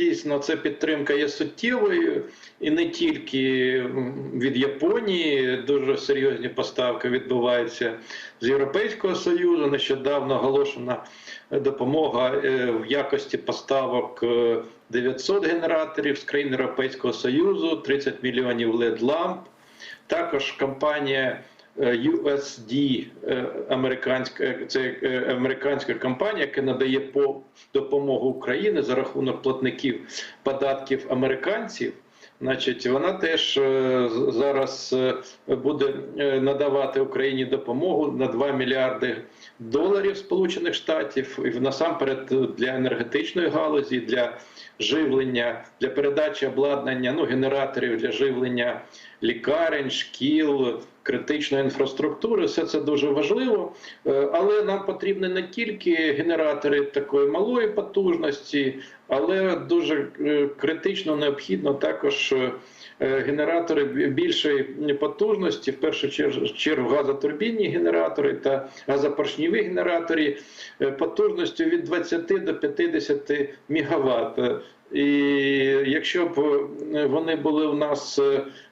дійсно ця підтримка є суттєвою, і не тільки від Японії дуже серйозні поставки відбуваються з Європейського Союзу. Нещодавно оголошена допомога е, в якості поставок е, 900 генераторів з країн Європейського Союзу, 30 мільйонів led ламп. Також компанія е, USD, е, американська е, це е, американська компанія, яка надає по допомогу Україні за рахунок платників податків американців. Значить, вона теж е, зараз е, буде е, надавати Україні допомогу на 2 мільярди доларів Сполучених Штатів і насамперед для енергетичної галузі, для живлення, для передачі обладнання, ну генераторів для живлення лікарень, шкіл, критичної інфраструктури. Все це дуже важливо. Е, Але нам потрібні не тільки генератори такої малої потужності, але дуже е, критично необхідно також е, генератори більшої потужності, в першу чергу газотурбінні генератори та газопоршневі генератори потужністю від 20 до 50 мегаватт. І якщо б вони були у нас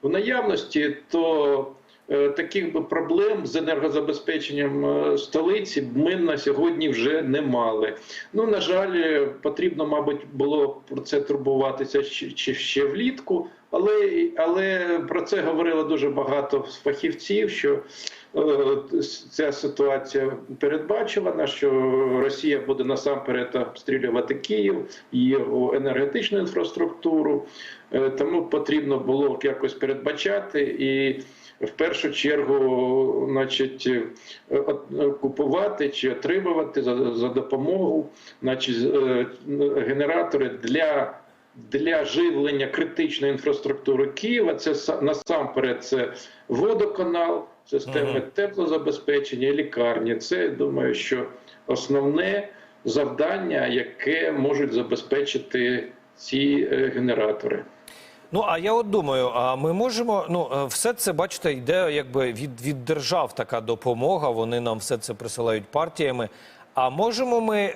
в наявності, то таких би проблем з енергозабезпеченням е, столиці ми на сьогодні вже не мали. Ну на жаль, е, потрібно, мабуть, було про це турбуватися ще, ще влітку, але, але про це говорило дуже багато фахівців. що е, Ця ситуація передбачувана, що Росія буде насамперед обстрілювати Київ його енергетичну інфраструктуру, Е, тому потрібно було якось передбачати і в першу чергу, значить, е, е, купувати чи отримувати за, за допомогу, значить, е, генератори для. Для живлення критичної інфраструктури Києва це са- насамперед це водоканал, системи Мгм. теплозабезпечення, і лікарні. Це я думаю, що основне завдання, яке можуть забезпечити ці е, генератори. Ну а я от думаю, а ми можемо, ну е, все це бачите, йде якби від, від держав така допомога. Вони нам все це присилають партіями. А можемо ми е,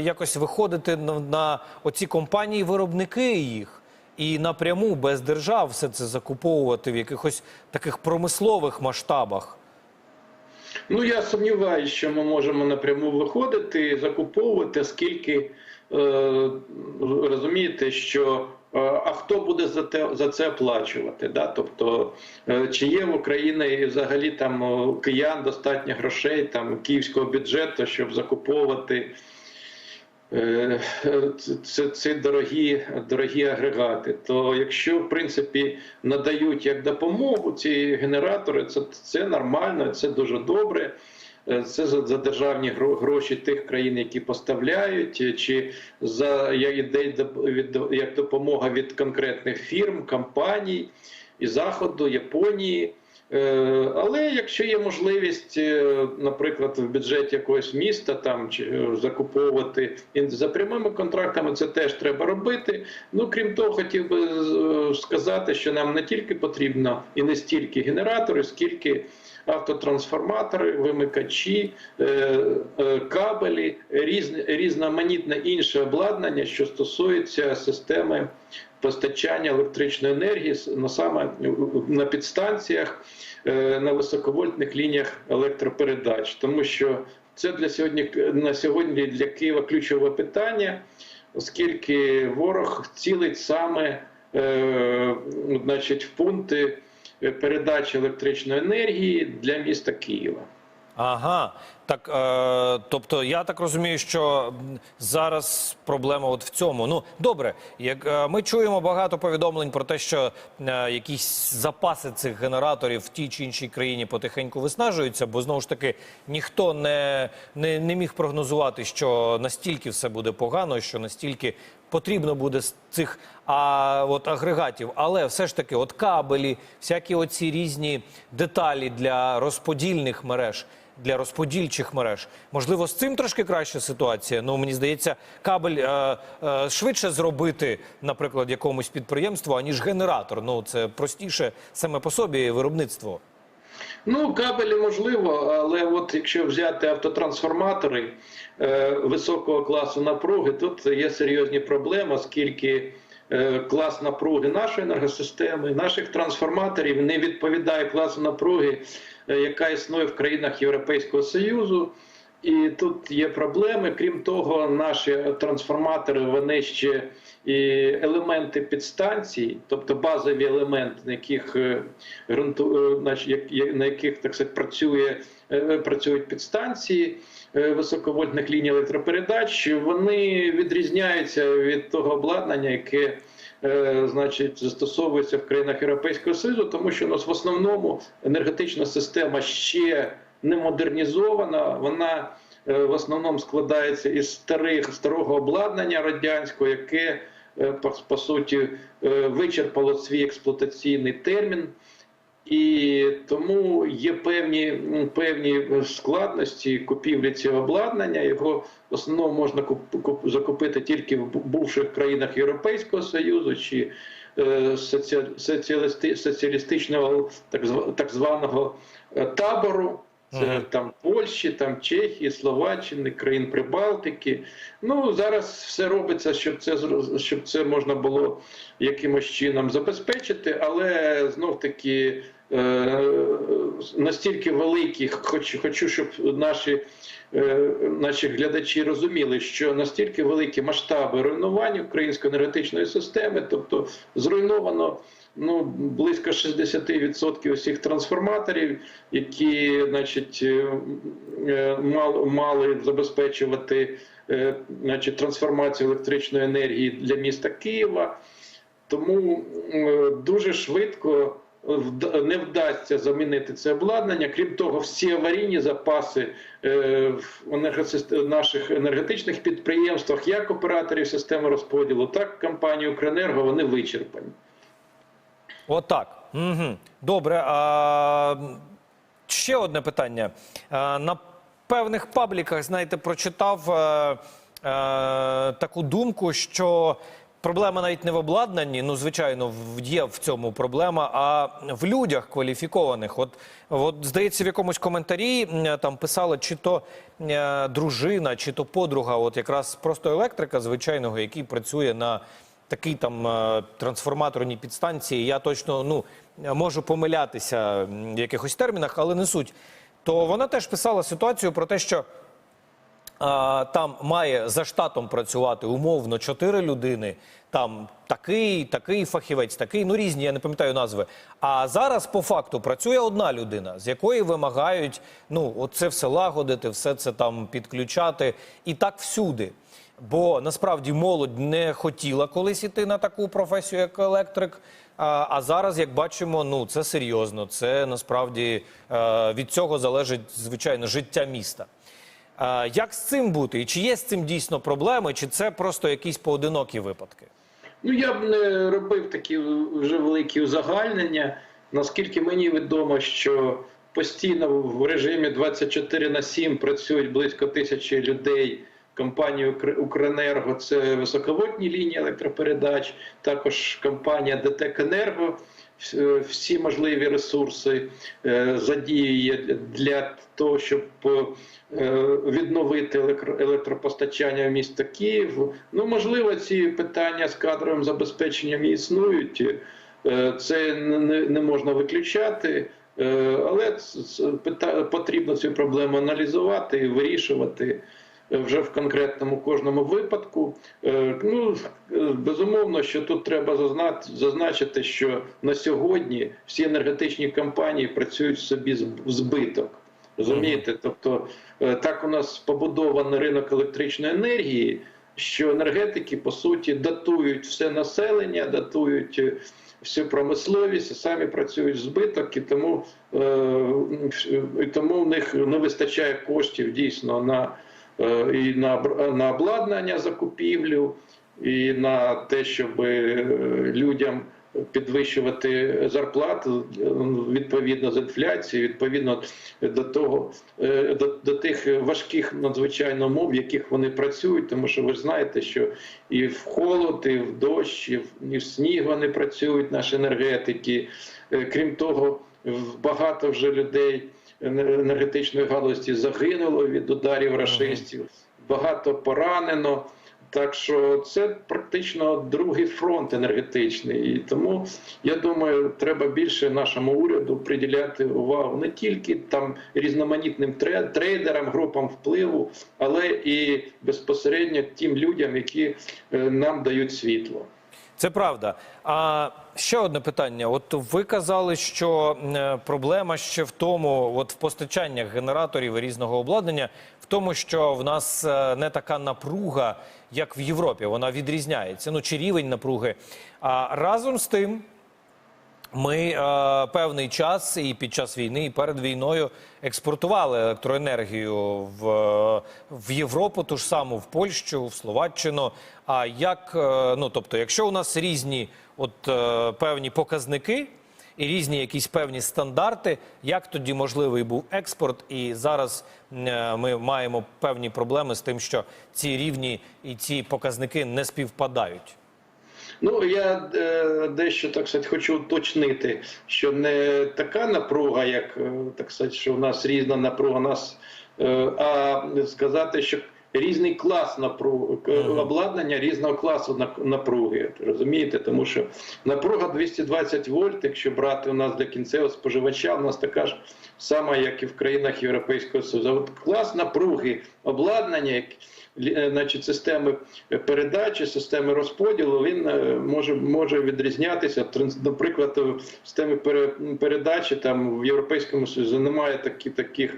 якось виходити на, на оці компанії, виробники їх, і напряму без держав все це закуповувати в якихось таких промислових масштабах. Ну я сумніваюся, що ми можемо напряму виходити і закуповувати, оскільки е, розумієте, що а хто буде за те за це оплачувати? Да? Тобто, е, чи є в Україні взагалі там у киян достатньо грошей там київського бюджету, щоб закуповувати е, ц- ц- ці дорогі, дорогі агрегати. То якщо в принципі надають як допомогу ці генератори, це, це нормально, це дуже добре. Е, Це за, державні гро- гроші тих країн, які поставляють, е, чи за як допомога від конкретних фірм, компаній і заходу, Японії. Е, Але якщо є можливість, наприклад, в бюджеті якогось міста там чи закуповувати за прямими контрактами, це теж треба робити. Ну крім того, хотів би сказати, що нам не тільки потрібно і не стільки генератори, скільки автотрансформатори, вимикачі, е, е, кабелі, різноманітне інше обладнання, що стосується системи постачання електричної енергії на саме на підстанціях, е, на високовольтних лініях електропередач, тому що це для сьогодні на сьогодні для Києва ключове питання, оскільки ворог цілить саме значить, в пункти передачі електричної енергії для міста Києва. Ага, так е, тобто я так розумію, що зараз проблема от в цьому. Ну добре, як е, ми чуємо багато повідомлень про те, що е, якісь запаси цих генераторів в тій чи іншій країні потихеньку виснажуються, бо знову ж таки ніхто не, не, не міг прогнозувати, що настільки все буде погано, що настільки потрібно буде з цих а, от, агрегатів. Але все ж таки, от кабелі, всякі оці різні деталі для розподільних мереж. Для розподільчих мереж можливо з цим трошки краща ситуація. Ну мені здається, кабель е, е, швидше зробити, наприклад, якомусь підприємству, аніж генератор. Ну це простіше саме по собі виробництво. Ну, кабелі можливо, але от якщо взяти автотрансформатори е, високого класу напруги, тут є серйозні проблеми, оскільки е, клас напруги нашої енергосистеми, наших трансформаторів не відповідає класу напруги, е, яка існує в країнах Європейського Союзу. І тут є проблеми. Крім того, наші трансформатори вони ще і елементи підстанцій, тобто базові елементи, на яких е, ґрунту, е, на яких так сказати, працює е, працюють підстанції високовольтних ліній електропередач, вони відрізняються від того обладнання, яке значить застосовується в країнах Європейського Союзу, тому що у нас в основному енергетична система ще не модернізована. Вона е, в основному складається із старих старого обладнання радянського, яке е, по, суті е, вичерпало свій експлуатаційний термін. І тому є певні, певні складності купівлі цього обладнання. Його в основному можна куп- куп- закупити тільки в бувших країнах Європейського Союзу чи е, соціалісти- соціалістичного так зва- так званого табору. Це там Польщі, там Чехії, Словаччини, країн Прибалтики. Ну зараз все робиться, щоб це щоб це можна було якимось чином забезпечити, але знов таки е, настільки великі, хоч, хочу, щоб наші, е, наші глядачі розуміли, що настільки великі масштаби руйнування української енергетичної системи, тобто зруйновано ну, близько 60% усіх трансформаторів, які значить, е, е, мали, забезпечувати е, значить, трансформацію електричної енергії для міста Києва. Тому дуже швидко не вдасться замінити це обладнання. Крім того, всі аварійні запаси в наших енергетичних підприємствах, як операторів системи розподілу, так і компанії Укренерго, вони вичерпані. Отак. Угу. Добре. А, ще одне питання. А, на певних пабліках, знаєте, прочитав е, е, таку думку, що проблема навіть не в обладнанні, ну, звичайно, є в цьому проблема, а в людях кваліфікованих. От, от здається, в якомусь коментарі там писали, чи то е, дружина, чи то подруга, от якраз просто електрика звичайного, який працює на такій там е, трансформаторній підстанції, я точно ну можу помилятися в якихось термінах, але не суть. То вона теж писала ситуацію про те, що а, там має за штатом працювати умовно чотири людини. Там такий, такий фахівець, такий, ну різні, я не пам'ятаю назви. А зараз по факту працює одна людина, з якої вимагають ну, це все лагодити, все це там підключати, і так всюди. Бо насправді молодь не хотіла колись іти на таку професію, як електрик. А, зараз, як бачимо, ну це серйозно. Це насправді е, від цього залежить звичайно життя міста. Як з цим бути? І чи є з цим дійсно проблеми, чи це просто якісь поодинокі випадки? Ну, я б не робив такі вже великі узагальнення. Наскільки мені відомо, що постійно в режимі 24 на 7 працюють близько тисячі людей. Компанії «Укр- Укренерго це високовольтні лінії електропередач, також компанія ДТЕК Енерго е, всі можливі ресурси е, задіює для того, щоб е, відновити електро- електропостачання в місто Київ. Ну, можливо, ці питання з кадровим забезпеченням існують. Це не, можна виключати. Але потрібно цю проблему аналізувати і вирішувати вже в конкретному кожному випадку. Е, Ну е, безумовно, що тут треба зазна- зазначити, що на сьогодні всі енергетичні компанії працюють собі в збиток. Розумієте? Тобто е, так у нас побудований ринок електричної енергії, що енергетики по суті датують все населення, датують е, всю промисловість, і самі працюють в збиток, і тому, е, і тому в них не вистачає коштів дійсно на, е, і на, на обладнання закупівлю, і на те, щоб е, людям підвищувати зарплату е, відповідно з інфляцією, відповідно до того е, до, до тих важких надзвичайно умов, в яких вони працюють, тому що ви ж знаєте, що і в холод, і в дощ, і в, і в сніг вони працюють, наші енергетики. Е, Крім того, багато вже людей енергетичної галузі загинуло від ударів рашистів, багато поранено. Так що це практично другий фронт енергетичний, і тому я думаю, треба більше нашому уряду приділяти увагу не тільки там різноманітним трейдерам, групам впливу, але і безпосередньо тим людям, які е, нам дають світло. Це правда. А ще одне питання. От ви казали, що е, проблема ще в тому, от в постачаннях генераторів і різного обладнання, в тому, що в нас е, не така напруга, як в Європі. Вона відрізняється. Ну чи рівень напруги. А разом з тим. Ми е, певний час і під час війни, і перед війною експортували електроенергію в, в Європу, ту ж саму в Польщу, в Словаччину. А як е, ну тобто, якщо у нас різні от е, певні показники і різні якісь певні стандарти, як тоді можливий був експорт? І зараз е, ми маємо певні проблеми з тим, що ці рівні і ці показники не співпадають. Ну я е, дещо так сказати, хочу уточнити, що не така напруга, як так сказати, що в нас різна напруга, нас, а сказати, що різний клас напруги, обладнання різного класу на- напруги. Розумієте, тому що напруга 220 вольт, якщо брати у нас для кінцевого споживача, у нас така ж сама, як і в країнах Європейського Союзу. А От клас напруги обладнання, як е, значить, системи передачі, системи розподілу, він е, може, може відрізнятися. Наприклад, в системі передачі там в Європейському Союзі немає такі, таких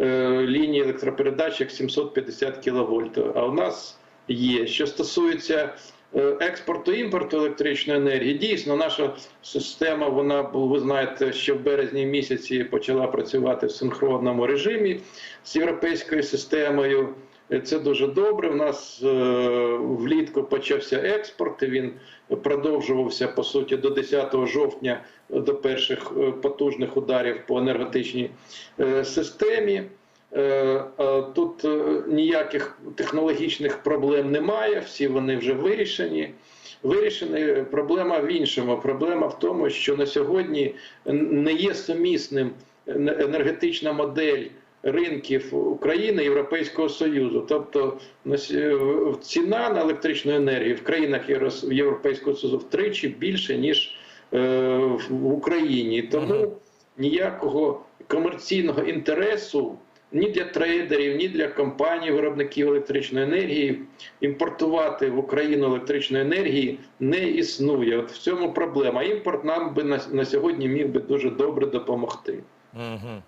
е, ліній електропередач, як 750 кВт. А у нас є. Що стосується е, експорту імпорту електричної енергії, дійсно, наша система, вона ви знаєте, що в березні місяці почала працювати в синхронному режимі з європейською системою. Е, Це дуже добре. У нас е, влітку почався експорт. і Він продовжувався по суті до 10 жовтня до перших е, потужних ударів по енергетичній системі. Тут ніяких технологічних проблем немає. Всі вони вже вирішені. Вирішена проблема в іншому. Проблема в тому, що на сьогодні не є сумісним енергетична модель ринків України Європейського Союзу. Тобто с- ціна на електричну енергію в країнах Європейського Союзу втричі більше, ніж е, в Україні. Тому ніякого комерційного інтересу ні для трейдерів, ні для компаній, виробників електричної енергії імпортувати в Україну електричної енергії не існує. От в цьому проблема. Імпорт нам би на, на сьогодні міг би дуже добре допомогти. Угу.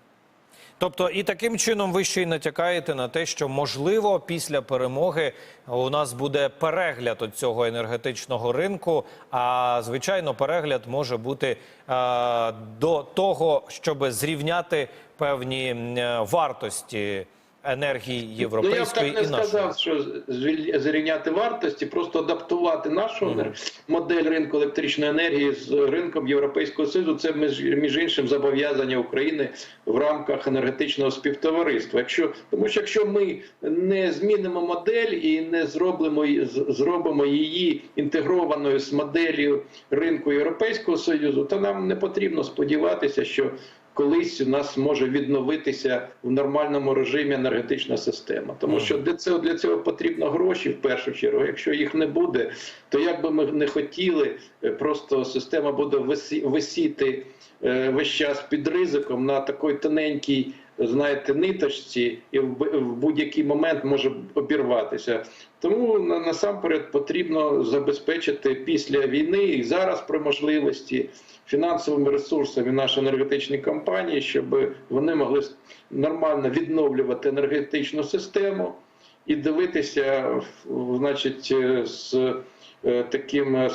Тобто, і таким чином ви ще й натякаєте на те, що можливо після перемоги у нас буде перегляд цього енергетичного ринку. А звичайно, перегляд може бути е, до того, щоб зрівняти певні е, вартості енергії Ну, я б європейської так не і нашої. сказав, що зрівняти вартості, просто адаптувати нашу енер- модель ринку електричної енергії з ринком Європейського Союзу. Це між іншим зобов'язання України в рамках енергетичного співтовариства. Якщо тому, що якщо ми не змінимо модель і не зробимо зробимо її інтегрованою з моделлю ринку Європейського Союзу, то нам не потрібно сподіватися, що колись у нас може відновитися в нормальному режимі енергетична система. Тому що для цього для цього потрібно гроші в першу чергу. Якщо їх не буде, то як би ми не хотіли, е, просто система буде висіти е, весь час під ризиком на такій тоненькій. Знаєте, ниточці і в будь-який момент може обірватися. Тому насамперед потрібно забезпечити після війни і зараз при можливості фінансовими ресурсами наші енергетичні компанії, щоб вони могли нормально відновлювати енергетичну систему і дивитися, значить, е, з е, таким е,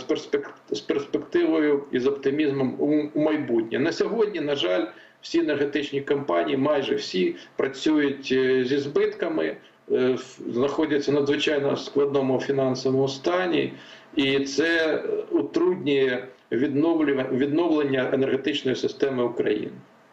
з перспективою і з оптимізмом у у майбутнє. На сьогодні, на жаль, всі енергетичні компанії, майже всі працюють е, зі збитками, е, знаходяться в надзвичайно складному фінансовому стані, і це е, утруднює відновлення енергетичної системи України.